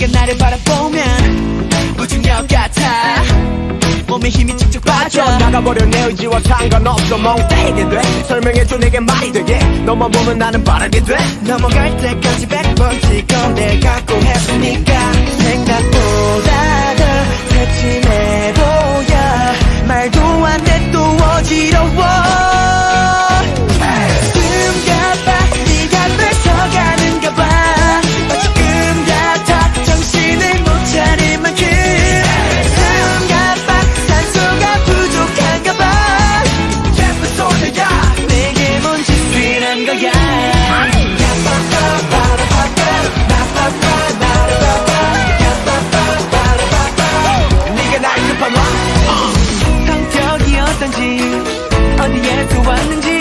네가 나를 바라보면 우중력 같아. 몸에 힘이 쭉쭉 빠져. 나가버려 내 의지와 상관없어. 멍때리게 돼. 설명해줘 내게 말이 되게. 너만 보면 나는 바라게 돼. 넘어갈 때까지 백번 찍어. 내가 꼭 했으니까 생각보다 더 세침해 보여. 말도 안 돼 또 어지러워. 어디에서 왔는지